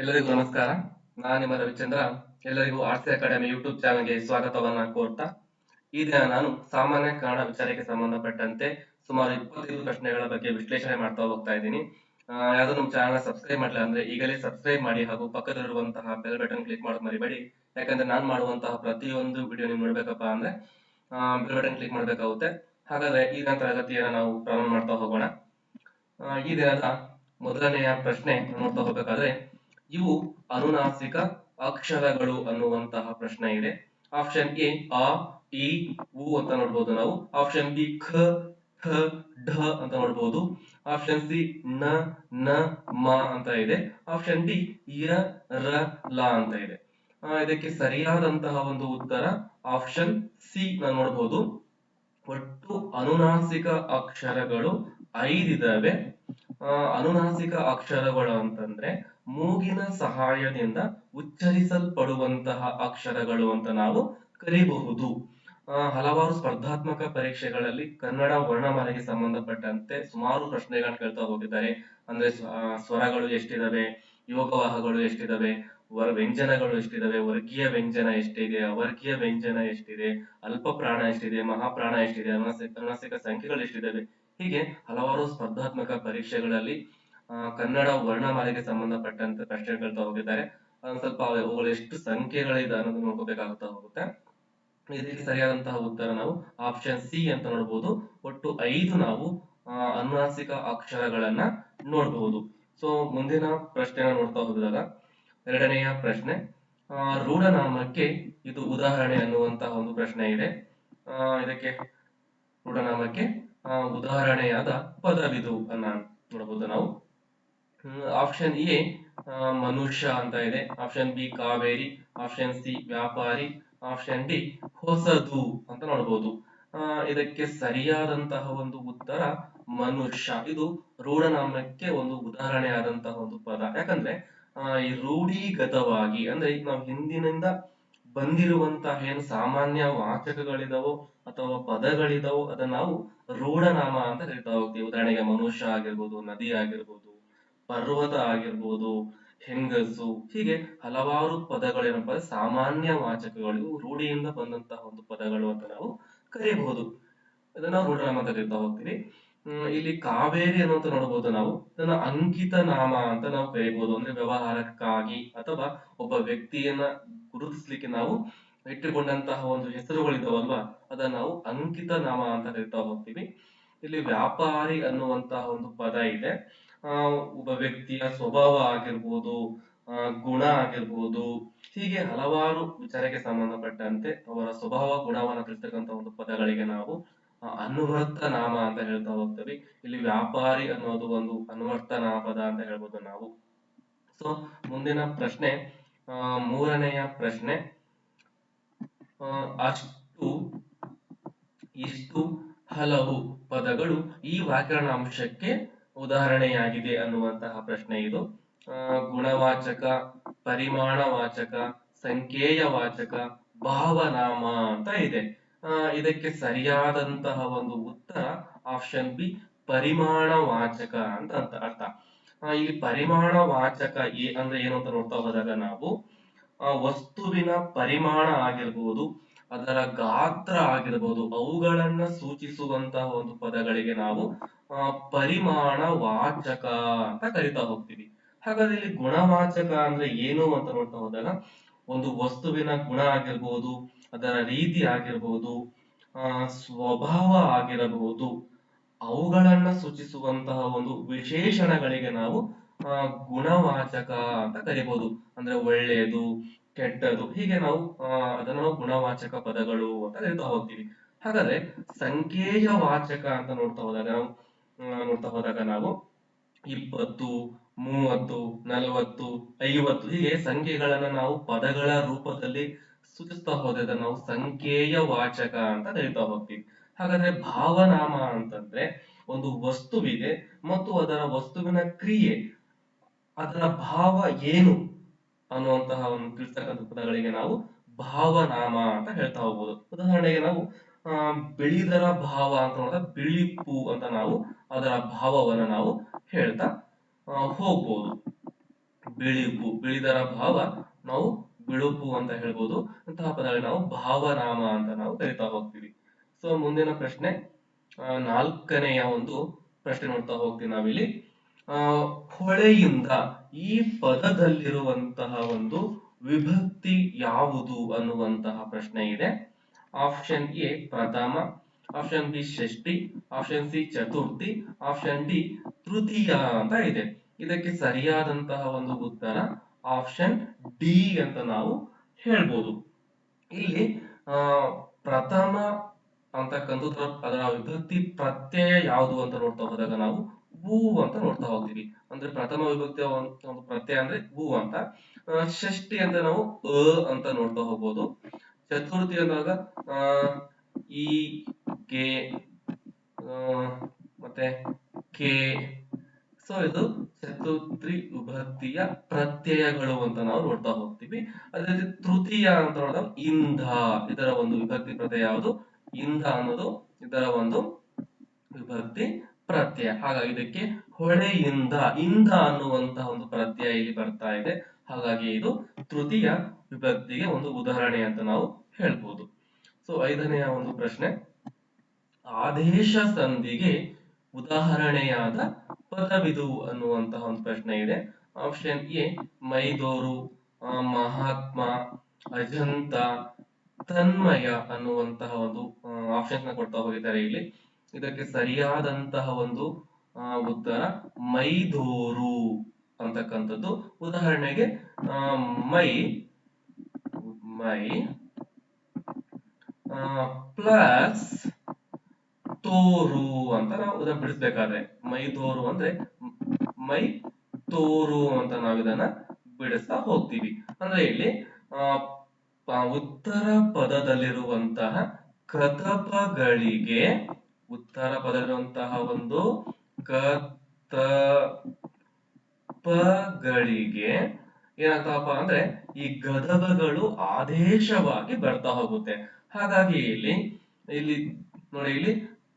ಎಲ್ಲರಿಗೂ ನಮಸ್ಕಾರ. ನಾನು ನಿಮ್ಮ ರವಿಚಂದ್ರ. ಎಲ್ಲರಿಗೂ ಆರ್ಸಿ ಅಕಾಡೆಮಿ ಯೂಟ್ಯೂಬ್ ಚಾನಲ್ಗೆ ಸ್ವಾಗತವನ್ನ ಕೋರ್ತಾ. ಈ ದಿನ ನಾನು ಸಾಮಾನ್ಯ ಕನ್ನಡ ವಿಚಾರಕ್ಕೆ ಸಂಬಂಧಪಟ್ಟಂತೆ ಸುಮಾರು ಇಪ್ಪತ್ತೈದು ಪ್ರಶ್ನೆಗಳ ಬಗ್ಗೆ ವಿಶ್ಲೇಷಣೆ ಮಾಡ್ತಾ ಹೋಗ್ತಾ ಇದ್ದೀನಿ. ಯಾವ್ದು ನಮ್ಮ ಚಾನಲ್ ಸಬ್ಸ್ಕ್ರೈಬ್ ಮಾಡಲಿಲ್ಲ ಅಂದ್ರೆ ಈಗಲೇ ಸಬ್ಸ್ಕ್ರೈಬ್ ಮಾಡಿ ಹಾಗೂ ಪಕ್ಕದಲ್ಲಿರುವಂತಹ ಬೆಲ್ ಬಟನ್ ಕ್ಲಿಕ್ ಮಾಡೋದು ಮರಿಬೇಡಿ. ಯಾಕಂದ್ರೆ ನಾನು ಮಾಡುವಂತಹ ಪ್ರತಿಯೊಂದು ವಿಡಿಯೋ ನೀವು ನೋಡ್ಬೇಕಪ್ಪ ಅಂದ್ರೆ ಬೆಲ್ ಬಟನ್ ಕ್ಲಿಕ್ ಮಾಡ್ಬೇಕಾಗುತ್ತೆ. ಹಾಗಾದ್ರೆ ಈ ತರಗತಿಯನ್ನು ನಾವು ಪ್ರಾರಂಭ ಮಾಡ್ತಾ ಹೋಗೋಣ. ಈ ದಿನದ ಮೊದಲನೆಯ ಪ್ರಶ್ನೆ ನೋಡ್ತಾ ಹೋಗ್ಬೇಕಾದ್ರೆ ಇವು ಅನುನಾಸಿಕ ಅಕ್ಷರಗಳು ಅನ್ನುವಂತಹ ಪ್ರಶ್ನೆ ಇದೆ. ಆಪ್ಷನ್ ಎ ಅ ಇ ಉ ಅಂತ ನೋಡ್ಬೋದು ನಾವು. ಆಪ್ಷನ್ ಬಿ ಖ ಠ ಢ ಅಂತ ನೋಡ್ಬೋದು. ಆಪ್ಷನ್ ಸಿ ನ ನ ಮ ಅಂತ ಇದೆ. ಆಪ್ಷನ್ ಡಿ ಯ ರ ಲ ಅಂತ ಇದೆ. ಆ, ಇದಕ್ಕೆ ಸರಿಯಾದಂತಹ ಒಂದು ಉತ್ತರ ಆಪ್ಷನ್ ಸಿ ನ ನೋಡ್ಬೋದು. ಒಟ್ಟು ಅನುನಾಸಿಕ ಅಕ್ಷರಗಳು ಐದಿದಾವೆ. ಆ, ಅನುನಾಸಿಕ ಅಕ್ಷರಗಳು ಅಂತಂದ್ರೆ ಮೂಗಿನ ಸಹಾಯದಿಂದ ಉಚ್ಚರಿಸಲ್ಪಡುವಂತಹ ಅಕ್ಷರಗಳು ಅಂತ ನಾವು ಕರಿಬಹುದು. ಹಲವಾರು ಸ್ಪರ್ಧಾತ್ಮಕ ಪರೀಕ್ಷೆಗಳಲ್ಲಿ ಕನ್ನಡ ವರ್ಣಮಾಲೆಗೆ ಸಂಬಂಧಪಟ್ಟಂತೆ ಸುಮಾರು ಪ್ರಶ್ನೆಗಳನ್ನ ಕೇಳ್ತಾ ಹೋಗಿದ್ದಾರೆ. ಅಂದ್ರೆ ಸ್ವರಗಳು ಎಷ್ಟಿದಾವೆ, ಯೋಗವಾಹಗಳು ಎಷ್ಟಿದಾವೆ, ವರ್ ವ್ಯಂಜನಗಳು ಎಷ್ಟಿದಾವೆ, ವರ್ಗೀಯ ವ್ಯಂಜನ ಎಷ್ಟಿದೆ, ಅವರ್ಗೀಯ ವ್ಯಂಜನ ಎಷ್ಟಿದೆ, ಅಲ್ಪ ಪ್ರಾಣ ಎಷ್ಟಿದೆ, ಮಹಾಪ್ರಾಣ ಎಷ್ಟಿದೆ ಅನುನಾಸಿಕ ಸಂಖ್ಯೆಗಳು ಎಷ್ಟಿದಾವೆ. ಹೀಗೆ ಹಲವಾರು ಸ್ಪರ್ಧಾತ್ಮಕ ಪರೀಕ್ಷೆಗಳಲ್ಲಿ ಕನ್ನಡ ವರ್ಣಮಾಲೆಗೆ ಸಂಬಂಧಪಟ್ಟಂತ ಪ್ರಶ್ನೆಗಳು ತಗೊಂಡಿದ್ದಾರೆ. ಸ್ವಲ್ಪ ಅವುಗಳು ಎಷ್ಟು ಸಂಖ್ಯೆಗಳಿದೆ ಅನ್ನೋದನ್ನ ನೋಡ್ಕೋಬೇಕಾಗ್ತಾ ಹೋಗುತ್ತೆ. ಇದಕ್ಕೆ ಸರಿಯಾದಂತಹ ಉತ್ತರ ನಾವು ಆಪ್ಷನ್ ಸಿ ಅಂತ ನೋಡಬಹುದು ಒಟ್ಟು ಐದು ನಾವು ಅನುನಾಸಿಕ ಅಕ್ಷರಗಳನ್ನ ನೋಡಬಹುದು. ಸೊ ಮುಂದಿನ ಪ್ರಶ್ನೆನ ನೋಡ್ತಾ ಹೋದಾಗ ಎರಡನೆಯ ಪ್ರಶ್ನೆ ಆ, ರೂಢನಾಮಕ್ಕೆ ಇದು ಉದಾಹರಣೆ ಅನ್ನುವಂತಹ ಒಂದು ಪ್ರಶ್ನೆ ಇದೆ. ಆ, ಇದಕ್ಕೆ ರೂಢನಾಮಕ್ಕೆ ಆ, ಉದಾಹರಣೆಯಾದ ಪದವಿದು ಅನ್ನ ನೋಡಬಹುದು ನಾವು. ಆಪ್ಷನ್ ಎ ಮನುಷ್ಯ ಅಂತ ಇದೆ. Option B, Kaveri. Option C, ವ್ಯಾಪಾರಿ. ಆಪ್ಷನ್ ಡಿ, ಹೊಸದು ಅಂತ ನೋಡಬಹುದು ಇದಕ್ಕೆ ಸರಿಯಾದಂತಹ ಒಂದು ಉತ್ತರ ಮನುಷ್ಯ. ಇದು ರೂಢನಾಮಕ್ಕೆ ಒಂದು ಉದಾಹರಣೆ ಆದಂತಹ ಒಂದು ಪದ. ಯಾಕಂದ್ರೆ ಈ ರೂಢಿಗತವಾಗಿ, ಅಂದ್ರೆ ಈಗ ನಾವು ಹಿಂದಿನಿಂದ ಬಂದಿರುವಂತಹ ಏನು ಸಾಮಾನ್ಯ ವಾಚಕಗಳಿದಾವೋ ಅಥವಾ ಪದಗಳಿದಾವೋ, ಅದನ್ನ ನಾವು ರೂಢನಾಮ ಅಂತ ಕರಿತಾ ಹೋಗ್ತೀವಿ. ಉದಾಹರಣೆಗೆ ಮನುಷ್ಯ ಆಗಿರ್ಬೋದು, ನದಿ ಆಗಿರ್ಬೋದು ಪರ್ವತ ಆಗಿರ್ಬೋದು, ಹೆಂಗಸು, ಹೀಗೆ ಹಲವಾರು ಪದಗಳೇನಪ್ಪ ಸಾಮಾನ್ಯ ವಾಚಕಗಳು ರೂಢಿಯಿಂದ ಬಂದಂತಹ ಒಂದು ಪದಗಳು ಅಂತ ನಾವು ಕರೆಯಬಹುದು ಅದನ್ನ ರೂಢನಾಮ ಕರಿತಾ ಹೋಗ್ತೀವಿ ಇಲ್ಲಿ ಕಾವೇರಿ ಅನ್ನುವಂತ ನೋಡಬಹುದು ನಾವು. ಇದನ್ನ ಅಂಕಿತ ನಾಮ ಅಂತ ನಾವು ಕರೆಯಬಹುದು ಅಂದ್ರೆ ವ್ಯವಹಾರಕ್ಕಾಗಿ ಅಥವಾ ಒಬ್ಬ ವ್ಯಕ್ತಿಯನ್ನ ಗುರುತಿಸ್ಲಿಕ್ಕೆ ನಾವು ಇಟ್ಟುಕೊಂಡಂತಹ ಒಂದು ಹೆಸರುಗಳಿದಾವಲ್ವಾ? ಅದನ್ನ ನಾವು ಅಂಕಿತ ನಾಮ ಅಂತ ಕರಿತಾ ಹೋಗ್ತೀವಿ. ಇಲ್ಲಿ ವ್ಯಾಪಾರಿ ಅನ್ನುವಂತಹ ಒಂದು ಪದ ಇದೆ. ಒಬ್ಬ ವ್ಯಕ್ತಿಯ ಸ್ವಭಾವ ಆಗಿರ್ಬೋದು ಗುಣ ಆಗಿರ್ಬೋದು ಹೀಗೆ ಹಲವಾರು ವಿಚಾರಕ್ಕೆ ಸಂಬಂಧಪಟ್ಟಂತೆ ಅವರ ಸ್ವಭಾವ ಗುಣವನ್ನ ತಿಳಿಸ್ತಕ್ಕಂತ ಒಂದು ಪದಗಳಿಗೆ ನಾವು ಅನುವರ್ತ ನಾಮ ಅಂತ ಹೇಳ್ತಾ ಹೋಗ್ತೀವಿ. ಇಲ್ಲಿ ವ್ಯಾಪಾರಿ ಅನ್ನೋದು ಒಂದು ಅನುವರ್ತ ನಾಮಪದ ಅಂತ ಹೇಳ್ಬೋದು ನಾವು. ಸೊ ಮುಂದಿನ ಪ್ರಶ್ನೆ ಮೂರನೆಯ ಪ್ರಶ್ನೆ ಆ, ಅಷ್ಟು ಇಷ್ಟು ಹಲವು ಪದಗಳು ಈ ವ್ಯಾಕರಣ ಅಂಶಕ್ಕೆ ಉದಾಹರಣೆಯಾಗಿದೆ ಅನ್ನುವಂತಹ ಪ್ರಶ್ನೆ ಇದು. ಗುಣವಾಚಕ, ಪರಿಮಾಣವಾಚಕ ಸಂಖ್ಯೆಯ ವಾಚಕ ಭಾವನಾಮ ಅಂತ ಇದೆ. ಇದಕ್ಕೆ ಸರಿಯಾದಂತಹ ಒಂದು ಉತ್ತರ ಆಪ್ಷನ್ ಬಿ, ಪರಿಮಾಣವಾಚಕ ಅಂತ ಅಂತ ಅರ್ಥ. ಇಲ್ಲಿ ಪರಿಮಾಣವಾಚಕ ಏ ಅಂದ್ರೆ ಏನು ಅಂತ ನೋಡ್ತಾ ಹೋದಾಗ ನಾವು ವಸ್ತುವಿನ ಪರಿಮಾಣ ಆಗಿರ್ಬೋದು ಅದರ ಗಾತ್ರ ಆಗಿರ್ಬೋದು, ಅವುಗಳನ್ನ ಸೂಚಿಸುವಂತಹ ಒಂದು ಪದಗಳಿಗೆ ನಾವು ಪರಿಮಾಣ ವಾಚಕ ಅಂತ ಕರಿತಾ ಹೋಗ್ತೀವಿ. ಹಾಗಾದ್ರೆ ಇಲ್ಲಿ ಗುಣವಾಚಕ ಅಂದ್ರೆ ಏನು ಅಂತ ನೋಡ್ತಾ ಹೋದಾಗ, ಒಂದು ವಸ್ತುವಿನ ಗುಣ ಆಗಿರ್ಬೋದು, ಅದರ ರೀತಿ ಆಗಿರ್ಬೋದು, ಆ, ಸ್ವಭಾವ ಆಗಿರಬಹುದು, ಅವುಗಳನ್ನ ಸೂಚಿಸುವಂತಹ ಒಂದು ವಿಶೇಷಣಗಳಿಗೆ ನಾವು ಗುಣವಾಚಕ ಅಂತ ಕರಿಬಹುದು ಅಂದ್ರೆ ಒಳ್ಳೆಯದು ಕೆಟ್ಟದು ಹೀಗೆ ನಾವು ಅದನ್ನ ನಾವು ಗುಣವಾಚಕ ಪದಗಳು ಅಂತ ಹೇಳ್ತಾ ಹೋಗ್ತೀವಿ. ಹಾಗಾದ್ರೆ ಸಂಖ್ಯೆಯ ವಾಚಕ ಅಂತ ನೋಡ್ತಾ ಹೋದಾಗ ನಾವು ನೋಡ್ತಾ ಹೋದಾಗ ನಾವು ಇಪ್ಪತ್ತು, ಮೂವತ್ತು, ನಲವತ್ತು, ಐವತ್ತು, ಹೀಗೆ ಸಂಖ್ಯೆಗಳನ್ನ ನಾವು ಪದಗಳ ರೂಪದಲ್ಲಿ ಸೂಚಿಸ್ತಾ ಹೋದಾಗ ನಾವು ಸಂಖ್ಯೆಯ ವಾಚಕ ಅಂತ ಹೇಳ್ತಾ ಹೋಗ್ತೀವಿ. ಹಾಗಾದ್ರೆ ಭಾವನಾಮ ಅಂತಂದ್ರೆ ಒಂದು ವಸ್ತುವಿದೆ ಮತ್ತು ಅದರ ವಸ್ತುವಿನ ಕ್ರಿಯೆ, ಅದರ ಭಾವ ಏನು? ಅನ್ನುವಂತಹ ಒಂದು ತಿಳಿಸ್ತಕ್ಕಂಥ ಪದಗಳಿಗೆ ನಾವು ಭಾವನಾಮ ಅಂತ ಹೇಳ್ತಾ ಹೋಗ್ಬೋದು. ಉದಾಹರಣೆಗೆ ನಾವು, ಆ, ಬೆಳಿದರ ಭಾವ ಅಂತ ಬಿಳಿಪು ಅಂತ ನಾವು ಅದರ ಭಾವವನ್ನ ನಾವು ಹೇಳ್ತಾ ಹೋಗ್ಬೋದು. ಬಿಳಿಪು, ಬಿಳಿದರ ಭಾವ ನಾವು ಬಿಳುಪು ಅಂತ ಹೇಳ್ಬೋದು. ಅಂತಹ ಪದಗಳಿಗೆ ನಾವು ಭಾವನಾಮ ಅಂತ ನಾವು ಕರಿತಾ ಹೋಗ್ತೀವಿ. ಸೊ, ಮುಂದಿನ ಪ್ರಶ್ನೆ ನಾಲ್ಕನೆಯ ಒಂದು ಪ್ರಶ್ನೆ ನೋಡ್ತಾ ಹೋಗ್ತೀವಿ ನಾವಿಲ್ಲಿ. ಹೊಳೆಯಿಂದ ಈ ಪದದಲ್ಲಿರುವಂತಹ ಒಂದು ವಿಭಕ್ತಿ ಯಾವುದು ಅನ್ನುವಂತಹ ಪ್ರಶ್ನೆ ಇದೆ. ಆಪ್ಷನ್ ಎ ಪ್ರಥಮ ಆಪ್ಷನ್ ಬಿ ಷಷ್ಠಿ ಆಪ್ಷನ್ ಸಿ ಚತುರ್ಥಿ ಆಪ್ಷನ್ ಡಿ ತೃತೀಯ ಅಂತ ಇದೆ. ಇದಕ್ಕೆ ಸರಿಯಾದಂತಹ ಒಂದು ಉತ್ತರ ಆಪ್ಷನ್ ಡಿ ಅಂತ ನಾವು ಹೇಳ್ಬೋದು. ಇಲ್ಲಿ ಪ್ರಥಮ ಅಂತಕ್ಕಂಥದ್ದು, ಅದರ ವಿಭಕ್ತಿ ಪ್ರತ್ಯಯ ಯಾವುದು ಅಂತ ನೋಡ್ತಾ ಹೋದಾಗ ನಾವು ವು ಅಂತ ನೋಡ್ತಾ ಹೋಗ್ತೀವಿ. ಅಂದ್ರೆ ಪ್ರಥಮ ವಿಭಕ್ತಿಯ ಒಂದ್- ಪ್ರತ್ಯಯ ಅಂದ್ರೆ ಭೂ ಅಂತ. ಷಷ್ಠಿ ಅಂದ್ರೆ ನಾವು ಅ ಅಂತ ನೋಡ್ತಾ ಹೋಗ್ಬೋದು. ಚತುರ್ಥಿ ಅಂದಾಗ ಈ, ಕೆ ಮತ್ತೆ ಕೆ. ಸೊ ಇದು ಚತುರ್ಥಿ ವಿಭಕ್ತಿಯ ಪ್ರತ್ಯಯಗಳು ಅಂತ ನಾವು ನೋಡ್ತಾ ಹೋಗ್ತೀವಿ. ಅದೇ ರೀತಿ ತೃತೀಯ ಅಂತ ನೋಡಿದಾಗ ಇಂಧ, ಇದರ ಒಂದು ವಿಭಕ್ತಿ ಪ್ರತ್ಯಯ ಯಾವುದು? ಇಂಧ ಅನ್ನೋದು ಇದರ ಒಂದು ವಿಭಕ್ತಿ. ಪ್ರತ್ಯಯ. ಹಾಗಾಗಿ ಇದಕ್ಕೆ ಹೊಳೆಯಿಂದ ಇಂದ ಅನ್ನುವಂತಹ ಒಂದು ಪ್ರತ್ಯಯ ಇಲ್ಲಿ ಬರ್ತಾ ಇದೆ. ಹಾಗಾಗಿ ಇದು ತೃತೀಯ ವಿಭಕ್ತಿಗೆ ಒಂದು ಉದಾಹರಣೆ ಅಂತ ನಾವು ಹೇಳ್ಬೋದು. ಸೊ ಐದನೆಯ ಒಂದು ಪ್ರಶ್ನೆ. ಆದೇಶ ಸಂಧಿಗೆ ಉದಾಹರಣೆಯಾದ ಪದವಿದು ಅನ್ನುವಂತಹ ಒಂದು ಪ್ರಶ್ನೆ ಇದೆ. ಆಪ್ಷನ್ ಎ ಮೈದೋರು ಮಹಾತ್ಮ, ಅಜಂತ, ತನ್ಮಯ ಅನ್ನುವಂತಹ ಒಂದು ಆಪ್ಷನ್ ಕೊಡ್ತಾ ಹೋಗಿದ್ದಾರೆ ಇಲ್ಲಿ. ಇದಕ್ಕೆ ಸರಿಯಾದಂತಹ ಒಂದು ಉತ್ತರ ಮೈದೋರು ಅಂತಕ್ಕಂಥದ್ದು. ಉದಾಹರಣೆಗೆ ಮೈ ಮೈ ಪ್ಲಸ್ ತೋರು ಅಂತ ನಾವು ಇದನ್ನ ಬಿಡಿಸ್ಬೇಕಾದ್ರೆ. ಮೈ ತೋರು ಅಂದ್ರೆ ಮೈ ತೋರು ಅಂತ ನಾವು ಇದನ್ನ ಬಿಡಿಸ್ತಾ ಹೋಗ್ತೀವಿ. ಅಂದ್ರೆ ಇಲ್ಲಿ ಉತ್ತರ ಪದದಲ್ಲಿರುವಂತಹ ಕತಪಗಳಿಗೆ ಉತ್ತರ ಪದದಲ್ಲಿರುವಂತಹ ಒಂದು ಕ ಪಗಳಿಗೆ ಏನಾಗ್ತಾವಪ್ಪ ಅಂದ್ರೆ ಈ ಗದಗಗಳು ಆದೇಶವಾಗಿ ಬರ್ತಾ ಹೋಗುತ್ತೆ. ಹಾಗಾಗಿ ಇಲ್ಲಿ ಇಲ್ಲಿ ನೋಡಿ, ಇಲ್ಲಿ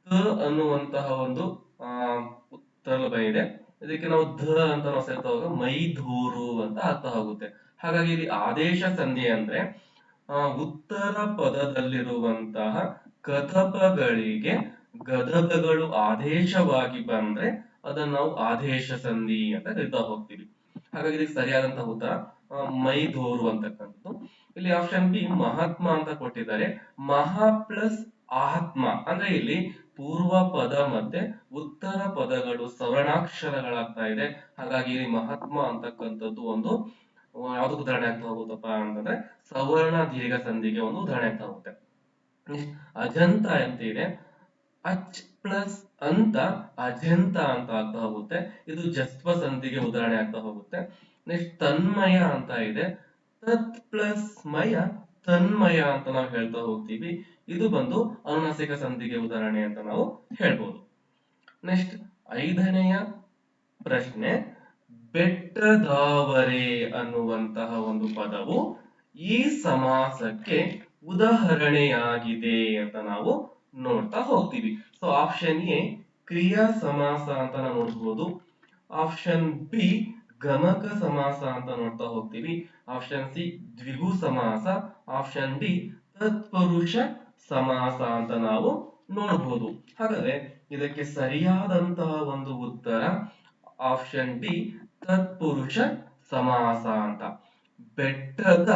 ತ ಅನ್ನುವಂತಹ ಒಂದು, ಆ ಉತ್ತರ ಇದೆ. ಇದಕ್ಕೆ ನಾವು ಧ ಅಂತ ನಾವು ಸೇರ್ತಾ ಹೋಗ ಮೈಧೂರು ಅಂತ ಅರ್ಥ ಹೋಗುತ್ತೆ ಹಾಗಾಗಿ ಇಲ್ಲಿ ಆದೇಶ ಸಂಧಿ ಅಂದ್ರೆ, ಆ, ಉತ್ತರ ಪದದಲ್ಲಿರುವಂತಹ ಕಥಪಗಳಿಗೆ ಗದಗಗಳು ಆದೇಶವಾಗಿ ಬಂದ್ರೆ ಅದನ್ನ ನಾವು ಆದೇಶ ಸಂಧಿ ಅಂತ ಕರಿತಾ ಹೋಗ್ತೀವಿ. ಹಾಗಾಗಿ ಇದಕ್ಕೆ ಸರಿಯಾದಂತಹ ಉತ್ತರ ಮೈದೋರು ಅಂತಕ್ಕಂಥದ್ದು. ಇಲ್ಲಿ ಆಪ್ಷನ್ ಬಿ ಮಹಾತ್ಮ ಅಂತ ಕೊಟ್ಟಿದ್ದಾರೆ. ಮಹಾ ಪ್ಲಸ್ ಆತ್ಮ ಅಂದ್ರೆ ಇಲ್ಲಿ ಪೂರ್ವ ಪದ ಮತ್ತೆ ಉತ್ತರ ಪದಗಳು ಸವರ್ಣಾಕ್ಷರಗಳಾಗ್ತಾ ಇದೆ. ಹಾಗಾಗಿ ಇಲ್ಲಿ ಮಹಾತ್ಮ ಅಂತಕ್ಕಂಥದ್ದು ಒಂದು ಯಾವ್ದು ಉದಾಹರಣೆ ಆಗ್ತಾ ಹೋಗುತ್ತಪ್ಪ ಅಂತಂದ್ರೆ ಸವರ್ಣ ದೀರ್ಘ ಸಂಧಿಗೆ ಒಂದು ಉದಾಹರಣೆ ಆಗ್ತಾ ಹೋಗುತ್ತೆ. ಅಜಂತ ಅಂತ ಇದೆ. ಅಚ್ ಪ್ಲಸ್ ಅಂತ ಅಜಂತ ಅಂತ ಆಗ್ತಾ ಹೋಗುತ್ತೆ. ಇದು ಜಸ್ವ ಸಂಧಿಗೆ ಉದಾಹರಣೆ ಆಗ್ತಾ ಹೋಗುತ್ತೆ. ನೆಕ್ಸ್ಟ್ ತನ್ಮಯ ಅಂತ ಇದೆ. ತತ್ ಪ್ಲಸ್ ಮಯ, ತನ್ಮಯ ಅಂತ ನಾವು ಹೇಳ್ತಾ ಹೋಗ್ತೀವಿ. ಇದು ಬಂದು ಅನುನಾಸಿಕ ಸಂಧಿಗೆ ಉದಾಹರಣೆ ಅಂತ ನಾವು ಹೇಳ್ಬೋದು. ನೆಕ್ಸ್ಟ್ ಐದನೆಯ ಪ್ರಶ್ನೆ, ಬೆಟ್ಟದಾವರೆ ಅನ್ನುವಂತಹ ಒಂದು ಪದವು ಈ ಸಮಾಸಕ್ಕೆ ಉದಾಹರಣೆಯಾಗಿದೆ ಅಂತ ನಾವು ನೋಡ್ತಾ ಹೋಗ್ತೀವಿ. ಸೊ ಆಪ್ಷನ್ ಎ ಕ್ರಿಯಾ ಸಮಾಸ ಅಂತ ನಾವು ನೋಡ್ಬೋದು. ಆಪ್ಷನ್ ಬಿ ಗಮಕ ಸಮಾಸ ಅಂತ ನೋಡ್ತಾ ಹೋಗ್ತೀವಿ. ಆಪ್ಷನ್ ಸಿ ದ್ವಿಗು ಸಮಾಸ. ಆಪ್ಷನ್ ಡಿ ತತ್ಪುರುಷ ಸಮಾಸ ಅಂತ ನಾವು ನೋಡಬಹುದು ಹಾಗಾದ್ರೆ ಇದಕ್ಕೆ ಸರಿಯಾದಂತಹ ಒಂದು ಉತ್ತರ ಆಪ್ಷನ್ ಡಿ ತತ್ಪುರುಷ ಸಮಾಸ ಅಂತ. ಬೆಟ್ಟದ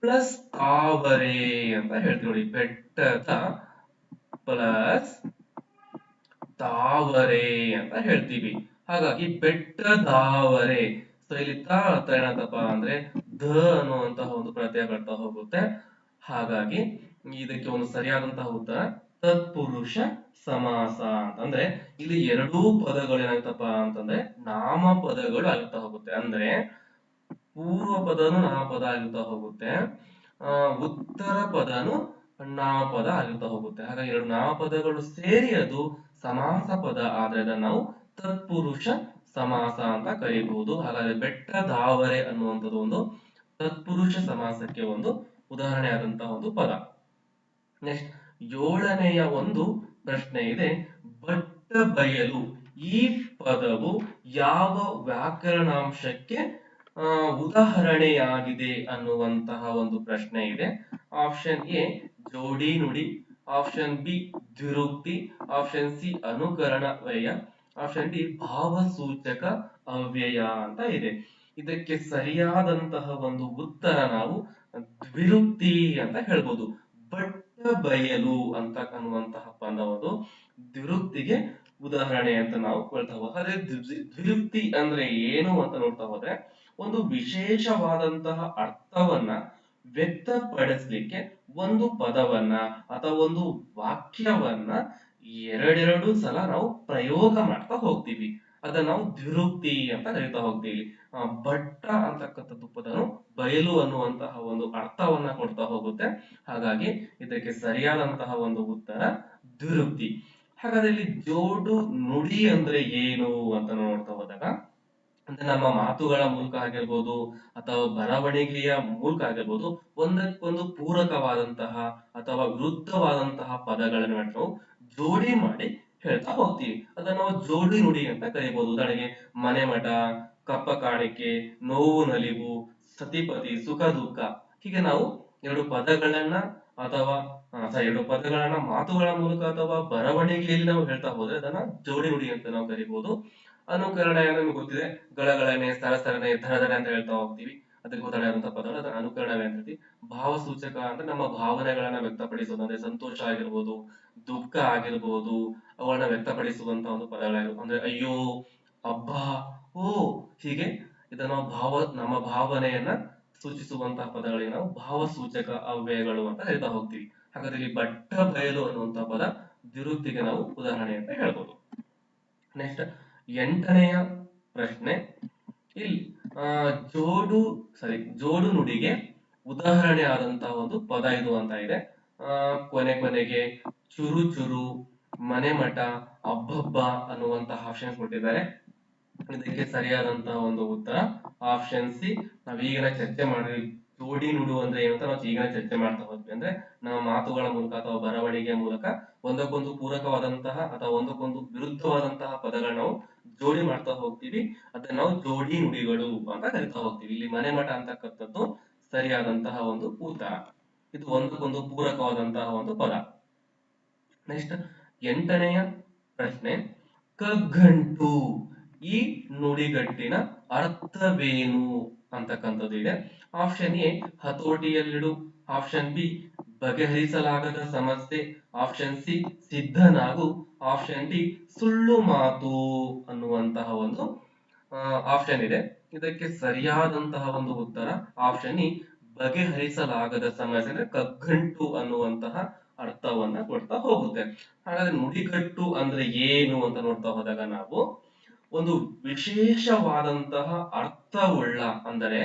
ಪ್ಲಸ್ ತಾವರೆ ಅಂತ ಹೇಳ್ತೀವಿ ನೋಡಿ. ಬೆಟ್ಟದ ಪ್ಲಸ್ ತಾವರೆ ಅಂತ ಹೇಳ್ತೀವಿ. ಹಾಗಾಗಿ ಬೆಟ್ಟದಾವರೆ ಸೊ ಇಲ್ಲಿ ತ ಅರ್ಥ ಏನಂತಪ್ಪ ಅಂದ್ರೆ ಧ ಅನ್ನುವಂತಹ ಒಂದು ಪ್ರತ್ಯಯ ಬರ್ತಾ ಹೋಗುತ್ತೆ. ಹಾಗಾಗಿ ಇದಕ್ಕೆ ಒಂದು ಸರಿಯಾದಂತಹ ಉತ್ತರ, ತತ್ಪುರುಷ ಸಮಾಸ ಅಂತಂದ್ರೆ ಇಲ್ಲಿ ಎರಡೂ ಪದಗಳು ಏನಾಗ್ತಪ್ಪ ಅಂತಂದ್ರೆ ನಾಮಪದಗಳು ಆಗ್ತಾ ಹೋಗುತ್ತೆ. ಅಂದ್ರೆ ಪೂರ್ವ ಪದನು ನಾಮಪದ ಆಗುತ್ತಾ ಹೋಗುತ್ತೆ. ಉತ್ತರ ಪದನು ನಾಮಪದ ಆಗುತ್ತಾ ಹೋಗುತ್ತೆ. ಹಾಗಾಗಿ ಎರಡು ನಾಮಪದಗಳು ಸೇರಿ ಅದು ಸಮಾಸ ಪದ ಆದ್ರೆ ಅದನ್ನ ನಾವು ತತ್ಪುರುಷ ಸಮಾಸ ಅಂತ ಕರೀಬಹುದು. ಹಾಗಾದ್ರೆ ಬೆಟ್ಟದಾವರೆ ಅನ್ನುವಂಥದ್ದು ಒಂದು ತತ್ಪುರುಷ ಸಮಾಸಕ್ಕೆ ಒಂದು ಉದಾಹರಣೆ ಆದಂತಹ ಒಂದು ಪದ. ನೆಕ್ಸ್ಟ್, ಏಳನೆಯ ಒಂದು ಪ್ರಶ್ನೆ ಇದೆ. ಬಟ್ಟ ಬಯಲು ಈ ಪದವು ಯಾವ ವ್ಯಾಕರಣಾಂಶಕ್ಕೆ ಉದಾಹರಣೆಯಾಗಿದೆ ಅನ್ನುವಂತಹ ಒಂದು ಪ್ರಶ್ನೆ ಇದೆ. ಆಪ್ಷನ್ ಎ ಜೋಡಿ ನುಡಿ ಆಪ್ಷನ್ ಬಿ ದ್ವಿರುಕ್ತಿ ಆಪ್ಷನ್ ಸಿ ಅನುಕರಣ ವ್ಯಯ ಆಪ್ಷನ್ ಡಿ ಭಾವಸೂಚಕ ಅವ್ಯಯ ಅಂತ ಇದೆ. ಇದಕ್ಕೆ ಸರಿಯಾದಂತಹ ಒಂದು ಉತ್ತರ ನಾವು ದ್ವಿರುಕ್ತಿ ಅಂತ ಹೇಳ್ಬೋದು. ಬಟ್ಟ ಬಯಲು ಅಂತ ಅನ್ನುವಂತಹ ಪದವನ್ನು ದ್ವಿರುಕ್ತಿಗೆ ಉದಾಹರಣೆ ಅಂತ ನಾವು ಕೊಳ್ತಾ ಹೋದ್ರೆ ಅದೇ ದ್ವಿರುಕ್ತಿ ಅಂದ್ರೆ ಏನು ಅಂತ ನೋಡ್ತಾ ಹೋದ್ರೆ, ಒಂದು ವಿಶೇಷವಾದಂತಹ ಅರ್ಥವನ್ನ ವ್ಯಕ್ತಪಡಿಸ್ಲಿಕ್ಕೆ ಒಂದು ಪದವನ್ನ ಅಥವಾ ಒಂದು ವಾಕ್ಯವನ್ನ ಎರಡೆರಡು ಸಲ ನಾವು ಪ್ರಯೋಗ ಮಾಡ್ತಾ ಹೋಗ್ತೀವಿ. ಅದನ್ನ ನಾವು ದ್ವಿರುಕ್ತಿ ಅಂತ ಕರಿತಾ ಹೋಗ್ತೀವಿ. ಆ, ಬಟ್ಟ ಅಂತಕ್ಕಂಥದ್ದು ಪದನು ಬಯಲು ಅನ್ನುವಂತಹ ಒಂದು ಅರ್ಥವನ್ನ ಕೊಡ್ತಾ ಹೋಗುತ್ತೆ. ಹಾಗಾಗಿ ಇದಕ್ಕೆ ಸರಿಯಾದಂತಹ ಒಂದು ಉತ್ತರ ದ್ವಿರುಕ್ತಿ ಹಾಗಾದ್ರೆ ಇಲ್ಲಿ ಜೋಡು ನುಡಿ ಅಂದ್ರೆ ಏನು ಅಂತ ನೋಡ್ತಾ ಹೋದಾಗ ಅಂದ್ರೆ ನಮ್ಮ ಮಾತುಗಳ ಮೂಲಕ ಆಗಿರ್ಬೋದು ಅಥವಾ ಬರವಣಿಗೆಯ ಮೂಲಕ ಆಗಿರ್ಬೋದು ಒಂದಕ್ಕೊಂದು ಪೂರಕವಾದಂತಹ ಅಥವಾ ವಿರುದ್ಧವಾದಂತಹ ಪದಗಳನ್ನು ನಾವು ಜೋಡಿ ಮಾಡಿ ಹೇಳ್ತಾ ಹೋಗ್ತೀವಿ. ಅದನ್ನ ನಾವು ಜೋಡಿ ನುಡಿ ಅಂತ ಕರಿಬಹುದು ಉದಾಹರಣೆಗೆ ಮನೆ ಮಠ, ಕಪ್ಪ ಕಾಣಿಕೆ, ನೋವು, ನಲಿವು ಸತಿಪತಿ ಸುಖ, ದುಃಖ. ಹೀಗೆ ನಾವು ಎರಡು ಪದಗಳನ್ನ ಅಥವಾ ಎರಡು ಪದಗಳನ್ನ ಮಾತುಗಳ ಮೂಲಕ ಅಥವಾ ಬರವಣಿಗೆಯಲ್ಲಿ ನಾವು ಹೇಳ್ತಾ ಹೋದ್ರೆ ಅದನ್ನ ಜೋಡಿ ನುಡಿ ಅಂತ ನಾವು ಕರಿಬಹುದು ಅನುಕರಣ ನಮ್ಗೆ ಗೊತ್ತಿದೆ. ಗಳಗಳನೆ ಸರಸರನೆ ಧರಧರ ಅಂತ ಹೇಳ್ತಾ ಹೋಗ್ತೀವಿ. ಅದಕ್ಕೆ ಅಂತ ಪದಗಳು. ಅದನ್ನ ಅನುಕರಣವೇ ಅಂತ ಭಾವಸೂಚಕ ಅಂದ್ರೆ ನಮ್ಮ ಭಾವನೆಗಳನ್ನ ವ್ಯಕ್ತಪಡಿಸೋದು ಅಂದ್ರೆ ಸಂತೋಷ ಆಗಿರ್ಬೋದು, ದುಃಖ ಆಗಿರ್ಬೋದು, ಅವುಗಳನ್ನ ವ್ಯಕ್ತಪಡಿಸುವಂತ ಒಂದು ಪದಗಳಾಗಿರ್ಬೋದು. ಅಂದ್ರೆ ಅಯ್ಯೋ, ಅಬ್ಬಾ, ಓ, ಹೀಗೆ ಇದನ್ನ ಭಾವ, ನಮ್ಮ ಭಾವನೆಯನ್ನ ಸೂಚಿಸುವಂತಹ ಪದಗಳಿಗೆ ನಾವು ಭಾವಸೂಚಕ ಅವ್ಯಯಗಳು ಅಂತ ಹೇಳ್ತಾ ಹೋಗ್ತೀವಿ. ಹಾಗಾದ್ರೆ ಇಲ್ಲಿ ಬಟ್ಟ ಬಯಲು ಅನ್ನುವಂತಹ ಪದ ದ್ವಿರುಕ್ತಿಗೆ ನಾವು ಉದಾಹರಣೆ ಅಂತ ಹೇಳ್ಬೋದು. ನೆಕ್ಸ್ಟ್ ಎಂಟನೆಯ ಪ್ರಶ್ನೆ. ಇಲ್ಲಿ ಜೋಡು ಸಾರಿ ಜೋಡು ನುಡಿಗೆ ಉದಾಹರಣೆ ಆದಂತಹ ಒಂದು ಪದ ಇದು ಅಂತ ಇದೆ. ಆ, ಕೊನೆ ಕೊನೆಗೆ ಚುರು ಚುರು ಮನೆ ಮಠ ಅಬ್ಬಬ್ಬ ಅನ್ನುವಂತಹ ಆಪ್ಷನ್ಸ್ ಕೊಟ್ಟಿದ್ದಾರೆ. ಇದಕ್ಕೆ ಸರಿಯಾದಂತಹ ಒಂದು ಉತ್ತರ ಆಪ್ಷನ್ ಸಿ ನಾವ್ ಈಗಿನ ಚರ್ಚೆ ಮಾಡಿ ಜೋಡಿ ನುಡು ಅಂದ್ರೆ ಏನಂತ ನಾವು ಈಗ ಚರ್ಚೆ ಮಾಡ್ತಾ ಹೋದ್ವಿ. ಅಂದ್ರೆ ನಮ್ಮ ಮಾತುಗಳ ಮೂಲಕ ಅಥವಾ ಬರವಣಿಗೆಯ ಮೂಲಕ ಒಂದಕ್ಕೊಂದು ಪೂರಕವಾದಂತಹ ಅಥವಾ ಒಂದಕ್ಕೊಂದು ವಿರುದ್ಧವಾದಂತಹ ಪದಗಳನ್ನ ನಾವು ಜೋಡಿ ಮಾಡ್ತಾ ಹೋಗ್ತೀವಿ. ಅದನ್ನ ನಾವು ಜೋಡಿ ನುಡಿಗಳು ಅಂತ ಕರಿತಾ ಹೋಗ್ತೀವಿ. ಇಲ್ಲಿ ಮನೆ ಮಠ ಅಂತಕ್ಕಂಥದ್ದು ಸರಿಯಾದಂತಹ ಒಂದು ಉತ್ತರ ಇದು ಒಂದಕ್ಕೊಂದು ಪೂರಕವಾದಂತಹ ಒಂದು ಪದ. ನೆಕ್ಸ್ಟ್ ಎಂಟನೆಯ ಪ್ರಶ್ನೆ. ಕಗ್ಗಂಟು. ಈ ನುಡಿಗಟ್ಟಿನ ಅರ್ಥವೇನು ಅಂತಕ್ಕಂಥದ್ದು ಇದೆ. ಆಪ್ಷನ್ ಎ, ಹತೋಟಿಯಲ್ಲಿಡು. ಆಪ್ಷನ್ ಬಿ, ಬಗೆಹರಿಸಲಾಗದ ಸಮಸ್ಯೆ. ಆಪ್ಷನ್ ಸಿ, ಸಿದ್ಧನಾಗು. ಆಪ್ಷನ್ ಡಿ ಸುಳ್ಳು ಮಾತು ಅನ್ನುವಂತಹ ಒಂದು ಆಪ್ಷನ್ ಇದೆ. ಇದಕ್ಕೆ ಸರಿಯಾದಂತಹ ಒಂದು ಉತ್ತರ ಆಪ್ಷನ್ ಇ ಬಗೆಹರಿಸಲಾಗದ ಸಂಗತಿ ಅಂದ್ರೆ ಕಗ್ಗಂಟು ಅನ್ನುವಂತಹ ಅರ್ಥವನ್ನ ಕೊಡ್ತಾ ಹೋಗುತ್ತೆ. ಹಾಗಾದ್ರೆ ನುಡಿಗಟ್ಟು ಅಂದ್ರೆ ಏನು ಅಂತ ನೋಡ್ತಾ ಹೋದಾಗ ನಾವು, ಒಂದು ವಿಶೇಷವಾದಂತಹ ಅರ್ಥವುಳ್ಳ ಅಂದರೆ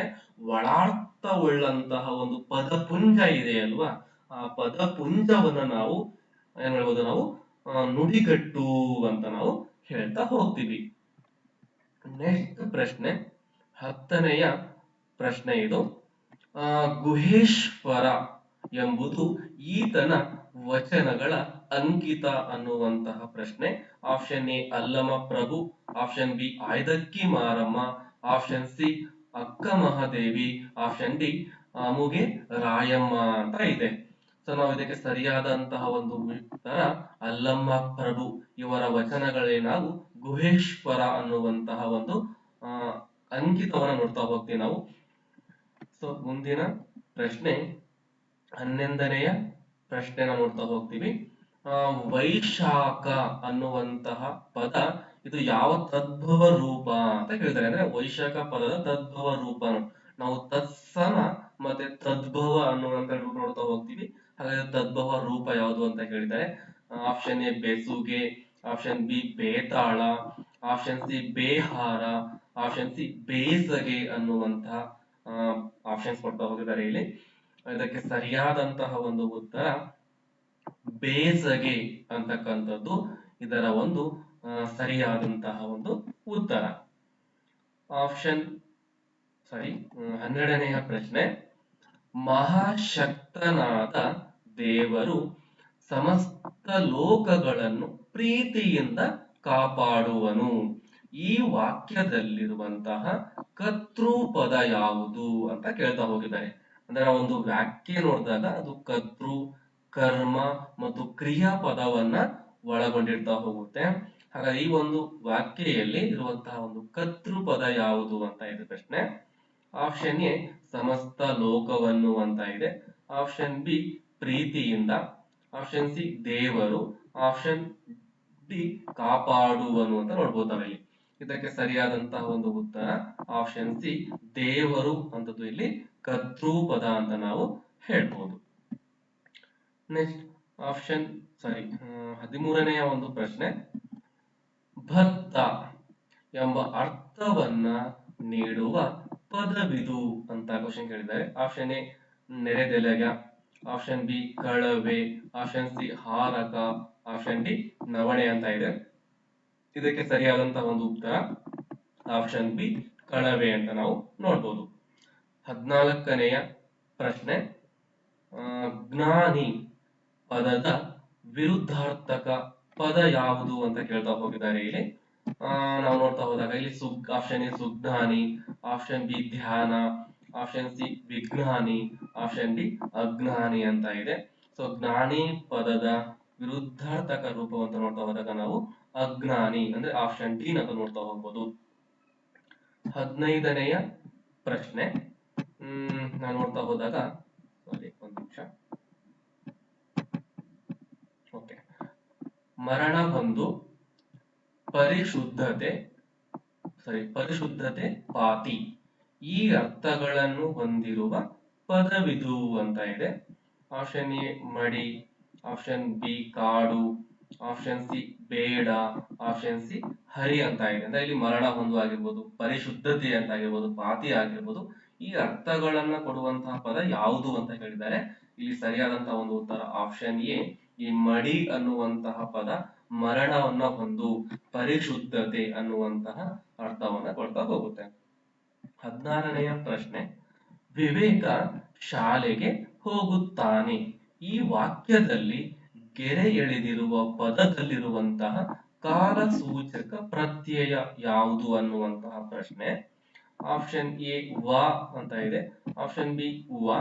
ಒಳಾರ್ಥವುಳ್ಳಂತಹ ಒಂದು ಪದಪುಂಜ ಇದೆ ಅಲ್ವಾ? ಆ ಪದಪುಂಜವನ್ನ ನಾವು ಏನ್ ಹೇಳ್ಬೋದು ನಾವು ನುಡಿಗಟ್ಟು ಅಂತ ನಾವು ಹೇಳ್ತಾ ಹೋಗ್ತೀವಿ. ನೆಕ್ಸ್ಟ್ ಪ್ರಶ್ನೆ, ಹತ್ತನೆಯ ಪ್ರಶ್ನೆ ಇದು. ಗುಹೇಶ್ವರ ಎಂಬುದು ಈತನ ವಚನಗಳ ಅಂಕಿತ ಅನ್ನುವಂತಹ ಪ್ರಶ್ನೆ. Option A Allama Prabhu. Option B Aydakki Maramma. Option C Akka Mahadevi. Option D Amuge Rayamma ಅಂತ ಇದೆ. ಇದಕ್ಕೆ ಸರಿಯಾದಂತಹ ಒಂದು ಉತ್ತರ ಅಲ್ಲಮ್ಮ ಪ್ರಭು ಇವರ ವಚನಗಳೇ ನಾವು ಗುಹೇಶ್ವರ ಅನ್ನುವಂತಹ ಒಂದು ಆ, ಅಂಕಿತವನ್ನ ನೋಡ್ತಾ ಹೋಗ್ತೀವಿ ನಾವು. ಸೊ ಮುಂದಿನ ಪ್ರಶ್ನೆ ಹನ್ನೊಂದನೆಯ ಪ್ರಶ್ನೆನ ನೋಡ್ತಾ ಹೋಗ್ತೀವಿ. ಆ, ವೈಶಾಖ ಅನ್ನುವಂತಹ ಪದ ಇದು ಯಾವ ತದ್ಭವ ರೂಪ ಅಂತ ಕೇಳ್ತಾರೆ. ಅಂದ್ರೆ ವೈಶಾಖ ಪದದ ತದ್ಭವ ರೂಪ ನಾವು ತತ್ಸಮ ಮತ್ತೆ ತದ್ಭವ ಅನ್ನುವಂತ ರೂಪ ನೋಡ್ತಾ ಹೋಗ್ತೀವಿ. ಹಾಗಾದ್ರೆ ತದ್ಭವ ರೂಪ ಯಾವುದು ಅಂತ ಕೇಳಿದ್ದಾರೆ ಆಪ್ಷನ್ ಎ ಬೇಸುಗೆ ಆಪ್ಷನ್ ಬಿ ಬೇತಾಳ ಆಪ್ಷನ್ ಸಿ ಬೇಹಾರ ಆಪ್ಷನ್ ಸಿ ಬೇಸಗೆ ಅನ್ನುವಂತಹ ಆಪ್ಷನ್ಸ್ ಕೊಡ್ತಾ ಹೋಗಿದ್ದಾರೆ ಇಲ್ಲಿ. ಇದಕ್ಕೆ ಸರಿಯಾದಂತಹ ಒಂದು ಉತ್ತರ ಬೇಸಗೆ ಅಂತಕ್ಕಂಥದ್ದು. ಇದರ ಒಂದು ಸರಿಯಾದಂತಹ ಒಂದು ಉತ್ತರ. ಆಪ್ಷನ್ ಸಾರಿ ಹನ್ನೆರಡನೆಯ ಪ್ರಶ್ನೆ, ಮಹಾಶಕ್ತನಾದ ದೇವರು ಸಮಸ್ತ ಲೋಕಗಳನ್ನು ಪ್ರೀತಿಯಿಂದ ಕಾಪಾಡುವನು. ಈ ವಾಕ್ಯದಲ್ಲಿರುವಂತಹ ಕರ್ತೃ ಪದ ಯಾವುದು ಅಂತ ಕೇಳ್ತಾ ಹೋಗಿದ್ದಾರೆ. ಅಂದ್ರೆ ಒಂದು ವ್ಯಾಖ್ಯೆ ನೋಡಿದಾಗ ಅದು ಕತೃ ಕರ್ಮ ಮತ್ತು ಕ್ರಿಯಾ ಪದವನ್ನ ಒಳಗೊಂಡಿರ್ತಾ ಹೋಗುತ್ತೆ. ಹಾಗಾಗಿ ಈ ಒಂದು ವಾಕ್ಯೆಯಲ್ಲಿ ಇರುವಂತಹ ಒಂದು ಕರ್ತೃ ಪದ ಯಾವುದು ಅಂತ ಇದೆ ಪ್ರಶ್ನೆ ಆಪ್ಷನ್ ಎ, ಸಮಸ್ತ ಲೋಕವನ್ನು ಅಂತ ಇದೆ. ಆಪ್ಷನ್ ಬಿ ಪ್ರೀತಿಯಿಂದ ಆಪ್ಷನ್ ಸಿ ದೇವರು ಆಪ್ಷನ್ ಡಿ ಕಾಪಾಡುವನು ಅಂತ ನೋಡ್ಬೋದು ನಾವಿಲ್ಲಿ ಇದಕ್ಕೆ ಸರಿಯಾದಂತಹ ಒಂದು ಉತ್ತರ ಆಪ್ಷನ್ ಸಿ ದೇವರು ಅಂತದ್ದು ಇಲ್ಲಿ ಕರ್ತೃಪದ ಅಂತ ನಾವು ಹೇಳ್ಬೋದು. ನೆಕ್ಸ್ಟ್ ಆಪ್ಷನ್ ಸಾರಿ ಹದಿಮೂರನೆಯ ಒಂದು ಪ್ರಶ್ನೆ. ಭತ್ತ ಎಂಬ ಅರ್ಥವನ್ನ ನೀಡುವ ಪದವಿದು ಅಂತ ಕ್ವಶನ್ ಕೇಳಿದ್ದಾರೆ. ಆಪ್ಷನ್ ಎ ನೆರೆದೆಲೆಗ. ಆಪ್ಷನ್ ಬಿ ಕಳವೆ, ಆಪ್ಷನ್ ಸಿ ಹಾರಕ, ಆಪ್ಷನ್ ಡಿ ನವಣೆ ಅಂತ ಇದೆ. ಇದಕ್ಕೆ ಸರಿಯಾದಂತಹ ಒಂದು ಉತ್ತರ, ಆಪ್ಷನ್ ಬಿ ಕಳವೆ ಅಂತ ನಾವು ನೋಡ್ಬೋದು. ಹದಿನಾಲ್ಕನೆಯ ಪ್ರಶ್ನೆ ಜ್ಞಾನಿ ಪದದ ವಿರುದ್ಧಾರ್ಥಕ ಪದ ಯಾವುದು ಅಂತ ಕೇಳ್ತಾ ಹೋಗಿದ್ದಾರೆ ಇಲ್ಲಿ. ನಾವು ನೋಡ್ತಾ ಹೋದಾಗ ಇಲ್ಲಿ ಸುಗ್, ಆಪ್ಷನ್ ಎ ಸುಜ್ಞಾನಿ ಆಪ್ಷನ್ ಬಿ ಧ್ಯಾನ ಆಪ್ಷನ್ ಸಿ ವಿಜ್ಞಾನಿ ಆಪ್ಷನ್ ಡಿ ಅಜ್ಞಾನಿ ಅಂತ ಇದೆ. ಸೊ ಜ್ಞಾನಿ ಪದದ ವಿರುದ್ಧಾರ್ಥಕ ರೂಪವಂತ ನೋಡ್ತಾ ಹೋದಾಗ ನಾವು ಅಜ್ಞಾನಿ ಅಂದ್ರೆ ಆಪ್ಷನ್ ಡಿ ಅಂತ ನೋಡ್ತಾ ಹೋಗ್ಬೋದು. ಹದಿನೈದನೆಯ ಪ್ರಶ್ನೆ. ಹ್ಮ್, ನಾನು ನೋಡ್ತಾ ಹೋದಾಗ ಸಾರಿ ಒಂದು ನಿಮಿಷ. ಓಕೆ ಮರಣ ಬಂದು ಪರಿಶುದ್ಧತೆ ಸಾರಿ ಪರಿಶುದ್ಧತೆ ಪಾತಿ. ಈ ಅರ್ಥಗಳನ್ನು ಹೊಂದಿರುವ ಪದವಿದು ಅಂತ ಇದೆ. ಆಪ್ಷನ್ ಎ ಮಡಿ ಆಪ್ಷನ್ ಬಿ ಕಾಡು ಆಪ್ಷನ್ ಸಿ ಬೇಡ ಆಪ್ಷನ್ ಸಿ ಹರಿ ಅಂತ ಇದೆ. ಅಂದ್ರೆ ಇಲ್ಲಿ ಮರಣ ಹೊಂದು ಆಗಿರ್ಬೋದು ಪರಿಶುದ್ಧತೆ ಅಂತ ಆಗಿರ್ಬೋದು, ಪಾತಿ ಆಗಿರ್ಬೋದು, ಈ ಅರ್ಥಗಳನ್ನ ಕೊಡುವಂತಹ ಪದ ಯಾವುದು ಅಂತ ಹೇಳಿದ್ದಾರೆ ಇಲ್ಲಿ ಸರಿಯಾದಂತಹ ಒಂದು ಉತ್ತರ ಆಪ್ಷನ್ ಎ ಈ ಮಡಿ ಅನ್ನುವಂತಹ ಪದ ಮರಣವನ್ನ ಹೊಂದು ಪರಿಶುದ್ಧತೆ ಅನ್ನುವಂತಹ ಅರ್ಥವನ್ನ ಕೊಡ್ತಾ ಹೋಗುತ್ತೆ. ಹದಿನಾರನೆಯ ಪ್ರಶ್ನೆ. ವಿವೇಕ ಶಾಲೆಗೆ ಹೋಗುತ್ತಾನೆ. ಈ ವಾಕ್ಯದಲ್ಲಿ ಗೆರೆ ಎಳೆದಿರುವ ಪದದಲ್ಲಿರುವಂತಹ ಕಾಲ ಸೂಚಕ ಪ್ರತ್ಯಯ ಯಾವುದು ಅನ್ನುವಂತಹ ಪ್ರಶ್ನೆ. ಆಪ್ಷನ್ ಎ, ವ ಅಂತ ಇದೆ. ಆಪ್ಷನ್ ಬಿ, ವ.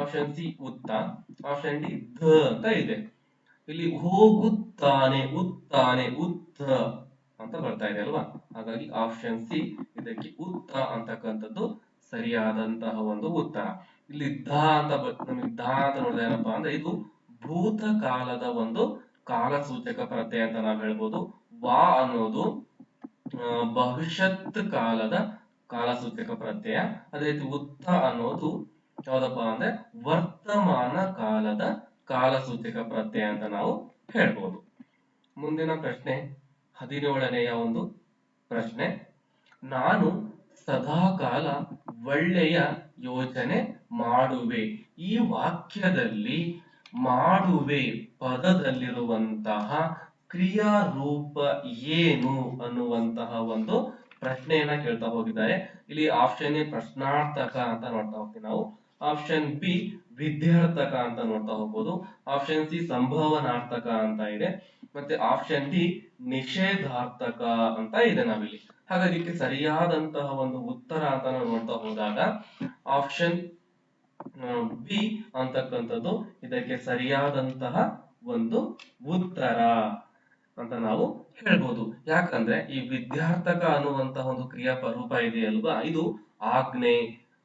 ಆಪ್ಷನ್ ಸಿ, ಉತ್ತ. ಆಪ್ಷನ್ ಡಿ, ಧ ಅಂತ ಇದೆ. ಇಲ್ಲಿ ಹೋಗುತ್ತಾನೆ, ಉತ್ತಾನೆ, ಉತ್ತ ಅಂತ ಬರ್ತಾ ಇದೆ ಅಲ್ವಾ? ಹಾಗಾಗಿ ಆಪ್ಷನ್ ಸಿ ಇದಕ್ಕೆ ಉತ್ತ ಅಂತಕ್ಕಂಥದ್ದು ಸರಿಯಾದಂತಹ ಒಂದು ಉತ್ತರ. ಇಲ್ಲಿ ದ ಅಂತ ನಮಗೆ ದ ಅಂತ ನೋಡಿದ್ರೆ ಏನಪ್ಪಾ ಅಂದ್ರೆ ಇದು ಭೂತಕಾಲದ ಒಂದು ಕಾಲಸೂಚಕ ಪ್ರತ್ಯಯ ಅಂತ ನಾವು ಹೇಳ್ಬೋದು. ವಾ ಅನ್ನೋದು ಭವಿಷ್ಯತ್ ಕಾಲದ ಕಾಲಸೂಚಕ ಪ್ರತ್ಯಯ ಅದೇ ರೀತಿ ಉತ್ತ ಅನ್ನೋದು ಯಾವ್ದಪ್ಪ ಅಂದ್ರೆ ವರ್ತಮಾನ ಕಾಲದ ಕಾಲಸೂಚಕ ಪ್ರತ್ಯಯ ಅಂತ ನಾವು ಹೇಳ್ಬೋದು. ಮುಂದಿನ ಪ್ರಶ್ನೆ ಹದಿನೇಳನೆಯ ಒಂದು ಪ್ರಶ್ನೆ. ನಾನು ಸದಾಕಾಲ ಒಳ್ಳೆಯ ಯೋಚನೆ ಮಾಡುವೆ. ಈ ವಾಕ್ಯದಲ್ಲಿ ಮಾಡುವೆ ಪದದಲ್ಲಿರುವಂತಹ ಕ್ರಿಯಾರೂಪ ಏನು ಅನ್ನುವಂತಹ ಒಂದು ಪ್ರಶ್ನೆಯನ್ನ ಕೇಳ್ತಾ ಹೋಗಿದ್ದಾರೆ. ಇಲ್ಲಿ ಆಪ್ಷನ್ ಎ ಪ್ರಶ್ನಾರ್ಥಕ ಅಂತ ನೋಡ್ತಾ ಹೋಗ್ತೀವಿ ನಾವು. ಆಪ್ಷನ್ ಬಿ ವಿದ್ಯಾರ್ಥಕ ಅಂತ ನೋಡ್ತಾ ಹೋಗ್ಬೋದು. ಆಪ್ಷನ್ ಸಿ ಸಂಭವನಾರ್ಥಕ ಅಂತ ಇದೆ. ಮತ್ತೆ ಆಪ್ಷನ್ ಡಿ ನಿಷೇಧಾರ್ಥಕ ಅಂತ ಇದೆ ನಾವಿಲ್ಲಿ. ಹಾಗಾಗಿ ಇದಕ್ಕೆ ಸರಿಯಾದಂತಹ ಒಂದು ಉತ್ತರ ಅಂತ ನಾವು ನೋಡ್ತಾ ಹೋದಾಗ ಆಪ್ಷನ್ ಬಿ ಅಂತಕ್ಕಂಥದ್ದು ಇದಕ್ಕೆ ಸರಿಯಾದಂತಹ ಒಂದು ಉತ್ತರ ಅಂತ ನಾವು ಹೇಳ್ಬೋದು. ಯಾಕಂದ್ರೆ ಈ ವಿದ್ಯಾರ್ಥಕ ಅನ್ನುವಂತಹ ಒಂದು ಕ್ರಿಯಾಪ ರೂಪ ಇದೆಯಲ್ವಾ ಇದು ಆಜ್ಞೆ,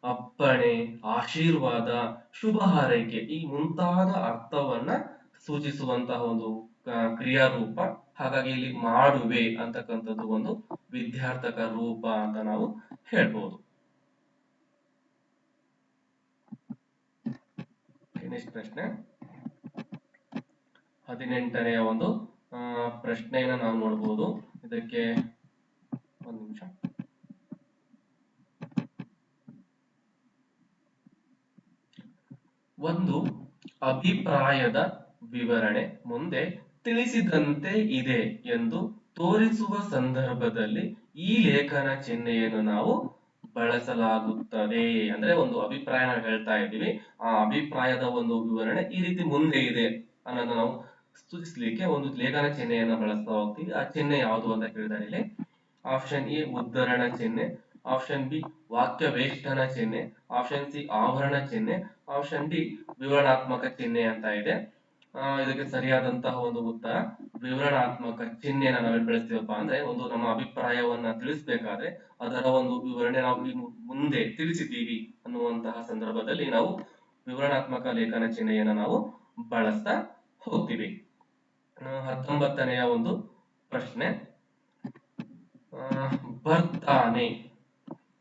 ಅಪ್ಪಣೆ, ಆಶೀರ್ವಾದ ಶುಭ ಹಾರೈಕೆ ಈ ಮುಂತಾದ ಅರ್ಥವನ್ನ ಸೂಚಿಸುವಂತಹ ಒಂದು ಕ್ರಿಯಾರೂಪ. ಹಾಗಾಗಿ ಇಲ್ಲಿ ಮಾಡುವೆ ಅಂತಕ್ಕಂಥದ್ದು ಒಂದು ವಿದ್ಯಾರ್ಥಕ ರೂಪ ಅಂತ ನಾವು ಹೇಳ್ಬೋದು. ನೆಕ್ಸ್ಟ್ ಪ್ರಶ್ನೆ. ಹದಿನೆಂಟನೆಯ ಒಂದು ಪ್ರಶ್ನೆಯನ್ನು ನಾವು ನೋಡ್ಬೋದು. ಇದಕ್ಕೆ ಒಂದು ನಿಮಿಷ. ಒಂದು ಅಭಿಪ್ರಾಯದ ವಿವರಣೆ. ಮುಂದೆ ತಿಳಿಸಿದಂತೆ ಇದೆ ಎಂದು ತೋರಿಸುವ ಸಂದರ್ಭದಲ್ಲಿ ಈ ಲೇಖನ ಚಿಹ್ನೆಯನ್ನು ನಾವು ಬಳಸಲಾಗುತ್ತದೆ ಅಂದ್ರೆ ಒಂದು ಅಭಿಪ್ರಾಯ ನಾವು ಹೇಳ್ತಾ ಇದ್ದೀವಿ. ಆ ಅಭಿಪ್ರಾಯದ ಒಂದು ವಿವರಣೆ ಈ ರೀತಿ ಮುಂದೆ ಇದೆ ಅನ್ನೋದನ್ನ ನಾವು ಸೂಚಿಸ್ಲಿಕ್ಕೆ ಒಂದು ಲೇಖನ ಚಿಹ್ನೆಯನ್ನ ಬಳಸ್ತಾ ಹೋಗ್ತೀವಿ. ಆ ಚಿಹ್ನೆ ಯಾವುದು ಅಂತ ಕೇಳಿದಾರೆ ಇಲ್ಲಿ. ಆಪ್ಷನ್ ಎ, ಉದ್ಧರಣ ಚಿಹ್ನೆ. ಆಪ್ಷನ್ ಬಿ ವಾಕ್ಯ ವೇಷ್ಟನ ಚಿಹ್ನೆ. ಆಪ್ಷನ್ ಸಿ ಆಭರಣ ಚಿಹ್ನೆ. ಆಪ್ಷನ್ ಡಿ, ವಿವರಣಾತ್ಮಕ ಚಿಹ್ನೆ ಅಂತ ಇದೆ. ಇದಕ್ಕೆ ಸರಿಯಾದಂತಹ ಒಂದು ಉತ್ತರ ವಿವರಣಾತ್ಮಕ ಚಿಹ್ನೆಯನ್ನ ನಾವೇನ್ ಬೆಳೆಸ್ತೀವಪ್ಪ ಅಂದ್ರೆ ಒಂದು ನಮ್ಮ ಅಭಿಪ್ರಾಯವನ್ನ ತಿಳಿಸ್ಬೇಕಾದ್ರೆ ಅದರ ಒಂದು ವಿವರಣೆ ನಾವು ಮುಂದೆ ತಿಳಿಸಿದ್ದೀವಿ ಅನ್ನುವಂತಹ ಸಂದರ್ಭದಲ್ಲಿ ನಾವು ವಿವರಣಾತ್ಮಕ ಲೇಖನ ಚಿಹ್ನೆಯನ್ನ ನಾವು ಬಳಸ್ತಾ ಹೋಗ್ತೀವಿ. ಹತ್ತೊಂಬತ್ತನೆಯ ಒಂದು ಪ್ರಶ್ನೆ. ಬರ್ತಾನೆ.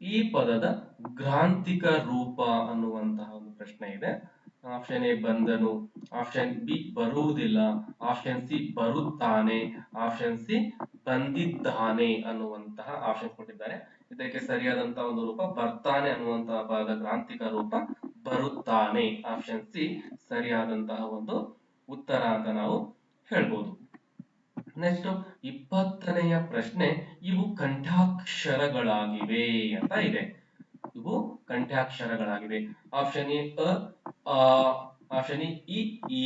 ಈ ಪದದ ಗ್ರಾಂಥಿಕ ರೂಪ ಅನ್ನುವಂತಹ ಒಂದು ಪ್ರಶ್ನೆ ಇದೆ. ಆಪ್ಷನ್ ಎ ಬಂದನು. ಆಪ್ಷನ್ ಬಿ ಬರುವುದಿಲ್ಲ. ಆಪ್ಷನ್ ಸಿ ಬರುತ್ತಾನೆ. ಆಪ್ಷನ್ ಸಿ ಬಂದಿದ್ದಾನೆ ಅನ್ನುವಂತಹ ಆಪ್ಷನ್ ಕೊಟ್ಟಿದ್ದಾರೆ. ಇದಕ್ಕೆ ಸರಿಯಾದಂತಹ ಒಂದು ರೂಪ ಬರ್ತಾನೆ ಅನ್ನುವಂತಹ ಭಾಗ ಗ್ರಾಂತಿಕ ರೂಪ ಬರುತ್ತಾನೆ. ಆಪ್ಷನ್ ಸಿ ಸರಿಯಾದಂತಹ ಒಂದು ಉತ್ತರ ಅಂತ ನಾವು ಹೇಳ್ಬೋದು. ನೆಕ್ಸ್ಟ್ ಇಪ್ಪತ್ತನೆಯ ಪ್ರಶ್ನೆ, ಇವು ಕಂಠಾಕ್ಷರಗಳಾಗಿವೆ ಅಂತ ಇದೆ. ಇವು ಕಂಠ್ಯಾಕ್ಷರಗಳಾಗಿವೆ ಆಪ್ಷನ್ ಎ, ಅ ಆಪ್ಷನ್ ಇ ಇ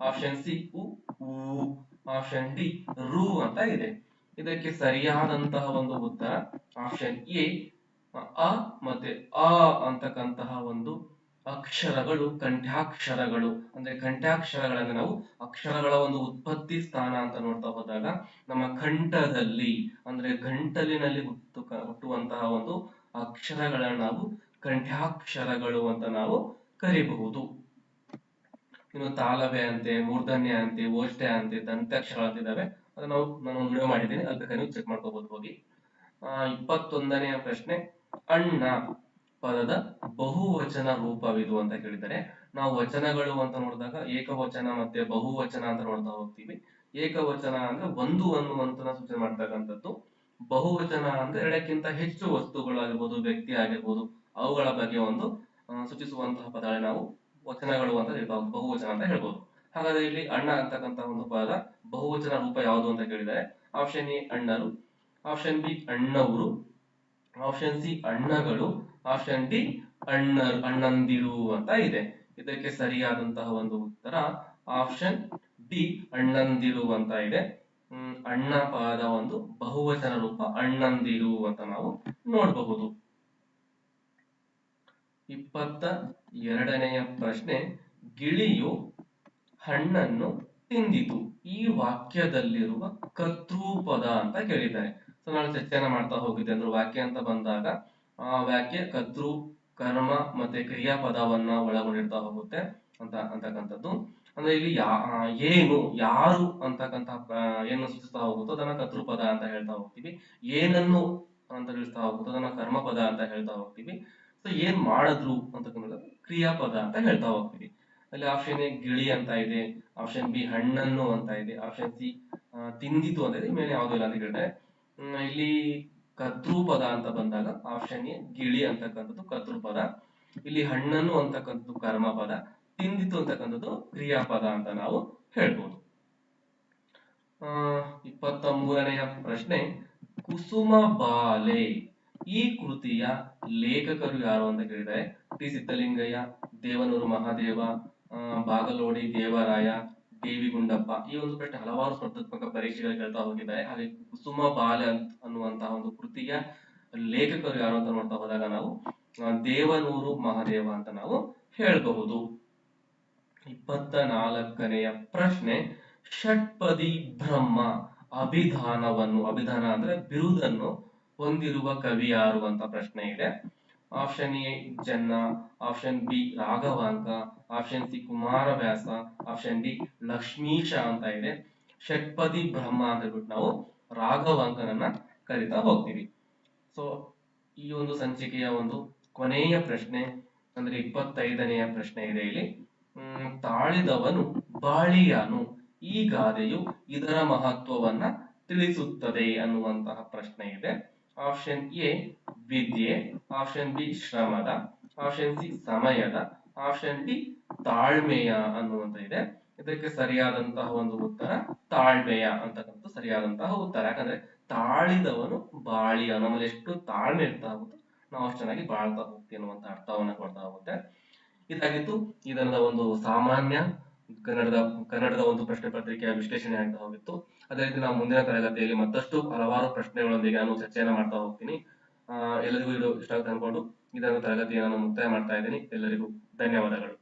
ಆಪ್ಷನ್ ಸಿ, ಉ ಉ, ಆಪ್ಷನ್ ಡಿ, ರು ಅಂತ ಇದೆ. ಇದಕ್ಕೆ ಸರಿಯಾದಂತಹ ಒಂದು ಉತ್ತರ ಆಪ್ಷನ್ ಎ, ಅ ಮತ್ತೆ ಅ ಅಂತಕ್ಕಂತಹ ಒಂದು ಅಕ್ಷರಗಳು ಕಂಠ್ಯಾಕ್ಷರಗಳು ಅಂದ್ರೆ ಕಂಠ್ಯಾಕ್ಷರಗಳನ್ನ ನಾವು ಅಕ್ಷರಗಳ ಒಂದು ಉತ್ಪತ್ತಿ ಸ್ಥಾನ ಅಂತ ನೋಡ್ತಾ ಹೋದಾಗ ನಮ್ಮ ಕಂಠದಲ್ಲಿ, ಅಂದ್ರೆ ಗಂಟಲಿನಲ್ಲಿ ಹುಟ್ಟು ಹುಟ್ಟುವಂತಹ ಒಂದು ಅಕ್ಷರಗಳನ್ನ ನಾವು ಕಂಠ್ಯಾಕ್ಷರಗಳು ಅಂತ ನಾವು ಕರಿಬಹುದು. ಇನ್ನು ತಾಲವ್ಯ ಅಂತೆ ಮೂರ್ಧನ್ಯ ಅಂತೆ ಓಷ್ಟೆ ಅಂತೆ ಅಂತ ಅಂತಿದ್ದಾವೆ ಅದನ್ನ ನಾವು ನಾನು ವಿಡಿಯೋ ಮಾಡಿದ್ದೀನಿ ಅದ್ರ ಬೇಕಾದ್ರೆ ನೀವು ಚೆಕ್ ಮಾಡ್ಕೋಬಹುದು ಹೋಗಿ. ಆ, ಇಪ್ಪತ್ತೊಂದನೆಯ ಪ್ರಶ್ನೆ ಅಣ್ಣ ಪದದ ಬಹುವಚನ ರೂಪವಿದು ಅಂತ ಕೇಳಿದರೆ ನಾವು ವಚನಗಳು ಅಂತ ನೋಡಿದಾಗ ಏಕವಚನ ಮತ್ತೆ ಬಹುವಚನ ಅಂತ ನೋಡ್ತಾ ಹೋಗ್ತೀವಿ. ಏಕವಚನ ಅಂದ್ರೆ ಒಂದು ಅನ್ನುವಂತ ಸೂಚನೆ ಮಾಡ್ತಕ್ಕಂಥದ್ದು. ಬಹುವಚನ ಅಂದ್ರೆ ಎರಡಕ್ಕಿಂತ ಹೆಚ್ಚು ವಸ್ತುಗಳಾಗಿರ್ಬೋದು ವ್ಯಕ್ತಿ ಆಗಿರ್ಬೋದು ಅವುಗಳ ಬಗ್ಗೆ ಒಂದು ಸೂಚಿಸುವಂತಹ ಪದಗಳೇ ನಾವು ವಚನಗಳು ಅಂತ ಹೇಳ್ಬೋದು, ಬಹುವಚನ ಅಂತ ಹೇಳ್ಬೋದು. ಹಾಗಾದ್ರೆ ಇಲ್ಲಿ ಅಣ್ಣ ಅಂತಕ್ಕಂತಹ ಒಂದು ಪದ, ಬಹುವಚನ ರೂಪ ಯಾವುದು ಅಂತ ಕೇಳಿದರೆ ಆಪ್ಷನ್ ಎ ಅಣ್ಣರು ಆಪ್ಷನ್ ಬಿ ಅಣ್ಣವರು ಆಪ್ಷನ್ ಸಿ ಅಣ್ಣಗಳು ಆಪ್ಷನ್ ಡಿ ಅಣ್ಣ, ಅಣ್ಣಂದಿರು ಅಂತ ಇದೆ. ಇದಕ್ಕೆ ಸರಿಯಾದಂತಹ ಒಂದು ಉತ್ತರ ಆಪ್ಷನ್ ಡಿ ಅಣ್ಣಂದಿರು ಅಂತ ಇದೆ. ಅಣ್ಣ ಪದ ಒಂದು ಬಹುವಚನ ರೂಪ ಅಣ್ಣಂದಿರು ಅಂತ ನಾವು ನೋಡಬಹುದು. ಇಪ್ಪತ್ತ ಎರಡನೆಯ ಪ್ರಶ್ನೆ, ಗಿಳಿಯು ಹಣ್ಣನ್ನು ತಿಂದಿತು. ಈ ವಾಕ್ಯದಲ್ಲಿರುವ ಕರ್ತೃಪದ ಅಂತ ಕೇಳಿದ್ದಾರೆ. ಸೊ ನಾನು ಚರ್ಚೆಯನ್ನ ಮಾಡ್ತಾ ಹೋಗಿದ್ದೆ. ಅಂದ್ರೆ ವಾಕ್ಯ ಅಂತ ಬಂದಾಗ, ಆ ವಾಕ್ಯ ಕರ್ತೃ, ಕರ್ಮ ಮತ್ತೆ ಕ್ರಿಯಾಪದವನ್ನ ಒಳಗೊಂಡಿರ್ತಾ ಹೋಗುತ್ತೆ ಅಂತ ಅಂತಕ್ಕಂಥದ್ದು. ಅಂದ್ರೆ ಇಲ್ಲಿ ಯಾ ಏನು, ಯಾರು ಅಂತಕ್ಕಂಥ ಏನು ಸೂಚಿಸ್ತಾ ಹೋಗುತ್ತೋ ಅದನ್ನ ಕರ್ತೃಪದ ಅಂತ ಹೇಳ್ತಾ ಹೋಗ್ತೀವಿ. ಏನನ್ನು ಅಂತ ತಿಳಿಸ್ತಾ ಹೋಗುತ್ತೋ ಅದನ್ನ ಕರ್ಮಪದ ಅಂತ ಹೇಳ್ತಾ ಹೋಗ್ತೀವಿ. ಸೊ ಏನ್ ಮಾಡಿದ್ರು ಅಂತಕ್ಕಂಥದ್ದು ಕ್ರಿಯಾಪದ ಅಂತ ಹೇಳ್ತಾ ಹೋಗ್ತೀವಿ. ಅಲ್ಲಿ ಆಪ್ಷನ್ ಎ ಗಿಳಿ ಅಂತ ಇದೆ ಆಪ್ಷನ್ ಬಿ ಹಣ್ಣನ್ನು ಅಂತ ಇದೆ ಆಪ್ಷನ್ ಸಿ ತಿಂದಿತು ಅಂತ ಇದೆ ಮೇಲೆ ಯಾವ್ದು ಇಲ್ಲ ಅಂತ ಹೇಳಿದ್ರೆ ಇಲ್ಲಿ ಕರ್ತೃಪದ ಅಂತ ಬಂದಾಗ ಆಪ್ಷನ್ ಎ ಗಿಳಿ ಅಂತಕ್ಕಂಥದ್ದು ಕರ್ತೃಪದ. ಇಲ್ಲಿ ಹಣ್ಣನ್ನು ಅಂತಕ್ಕಂಥದ್ದು ಕರ್ಮಪದ. ತಿಂದಿತು ಅಂತಕ್ಕಂಥದ್ದು ಕ್ರಿಯಾಪದ ಅಂತ ನಾವು ಹೇಳ್ಬೋದು. ಆ ಇಪ್ಪತ್ತ ಮೂರನೆಯ ಪ್ರಶ್ನೆ, ಕುಸುಮ ಬಾಲೆ ಈ ಕೃತಿಯ ಲೇಖಕರು ಯಾರು ಅಂತ ಕೇಳಿದರೆ, T Siddalingaiah Devanur Mahadeva Bagalodi, Devaraya D V Gundappa ಈ ಒಂದು ಪ್ರಶ್ನೆ ಹಲವಾರು ಸ್ಪರ್ಧಾತ್ಮಕ ಪರೀಕ್ಷೆಗಳು ಕೇಳ್ತಾ ಹೋಗಿದ್ದಾರೆ. ಹಾಗೆ ಕುಸುಮ ಬಾಲೆ ಅಂತ ಅನ್ನುವಂತಹ ಒಂದು ಕೃತಿಯ ಲೇಖಕರು ಯಾರು ಅಂತ ನೋಡ್ತಾ ಹೋದಾಗ ನಾವು ದೇವನೂರು ಮಹಾದೇವ ಅಂತ ನಾವು ಹೇಳಬಹುದು. ಇಪ್ಪತ್ತ ನಾಲ್ಕನೆಯ ಪ್ರಶ್ನೆ, ಷಟ್ಪದಿ ಬ್ರಹ್ಮ ಅಭಿಧಾನವನ್ನು, ಅಭಿಧಾನ ಅಂದ್ರೆ ಬಿರುದನ್ನು ಹೊಂದಿರುವ ಕವಿ ಯಾರು ಅಂತ ಪ್ರಶ್ನೆ ಇದೆ. Option A, Janna, option B, Raghavanka, option C, Kumaravyasa, option D, Lakshmisha ಅಂತ ಇದೆ. ಷಟ್ಪದಿ ಬ್ರಹ್ಮ ಅಂತ ಹೇಳ್ಬಿಟ್ಟು ನಾವು ರಾಘವಾಂಕನನ್ನ ಕರಿತಾ ಹೋಗ್ತೀವಿ. ಸೊ ಈ ಒಂದು ಸಂಚಿಕೆಯ ಒಂದು ಕೊನೆಯ ಪ್ರಶ್ನೆ, ಅಂದ್ರೆ ಇಪ್ಪತ್ತೈದನೆಯ ಪ್ರಶ್ನೆ ಇದೆ ಇಲ್ಲಿ. ತಾಳಿದವನು ಬಾಳಿಯಾನು. ಈ ಗಾದೆಯು ಇದರ ಮಹತ್ವವನ್ನ ತಿಳಿಸುತ್ತದೆ ಅನ್ನುವಂತಹ ಪ್ರಶ್ನೆ ಇದೆ. ಆಪ್ಷನ್ ಎ ವಿದ್ಯೆ. ಆಪ್ಷನ್ ಬಿ ಶ್ರಮದ. ಆಪ್ಷನ್ ಸಿ ಸಮಯದ. ಆಪ್ಷನ್ ಡಿ ತಾಳ್ಮೆಯ ಅನ್ನುವಂತ ಇದೆ. ಇದಕ್ಕೆ ಸರಿಯಾದಂತಹ ಒಂದು ಉತ್ತರ, ತಾಳ್ಮೆಯ ಅಂತಕ್ಕಂಥ ಸರಿಯಾದಂತಹ ಉತ್ತರ. ಯಾಕಂದ್ರೆ ತಾಳಿದವನು ಬಾಳಿಯ, ನಮ್ಮಲ್ಲಿ ಎಷ್ಟು ತಾಳ್ಮೆ ಇರ್ತಾ ಹೋಗುತ್ತೆ, ನಾವು ಅಷ್ಟು ಚೆನ್ನಾಗಿ ಬಾಳ್ತಾ ಹೋಗ್ತೀವಿ ಅನ್ನುವಂತ ಅರ್ಥವನ್ನ ಕೊಡ್ತಾ ಹೋಗುತ್ತೆ. ಇದಾಗಿತ್ತು. ಇದನ್ನ ಒಂದು ಸಾಮಾನ್ಯ ಕನ್ನಡದ ಕನ್ನಡದ ಒಂದು ಪ್ರಶ್ನೆ ಪತ್ರಿಕೆಯ ವಿಶ್ಲೇಷಣೆ ಆಗ್ತಾ ಹೋಗಿತ್ತು. ಅದೇ ರೀತಿ ನಾವು ಮುಂದಿನ ತರಗತಿಯಲ್ಲಿ ಮತ್ತಷ್ಟು ಹಲವಾರು ಪ್ರಶ್ನೆಗಳೊಂದಿಗೆ ನಾನು ಚರ್ಚೆಯನ್ನು ಮಾಡ್ತಾ ಹೋಗ್ತೀನಿ. ಎಲ್ಲರಿಗೂ ಇದು ಇಷ್ಟ ಆಗುತ್ತೆ ಅನ್ಕೊಂಡು ಇದನ್ನು ತರಗತಿಯನ್ನು ನಾನು ಮುಕ್ತಾಯ ಮಾಡ್ತಾ ಇದ್ದೀನಿ. ಎಲ್ಲರಿಗೂ ಧನ್ಯವಾದಗಳು.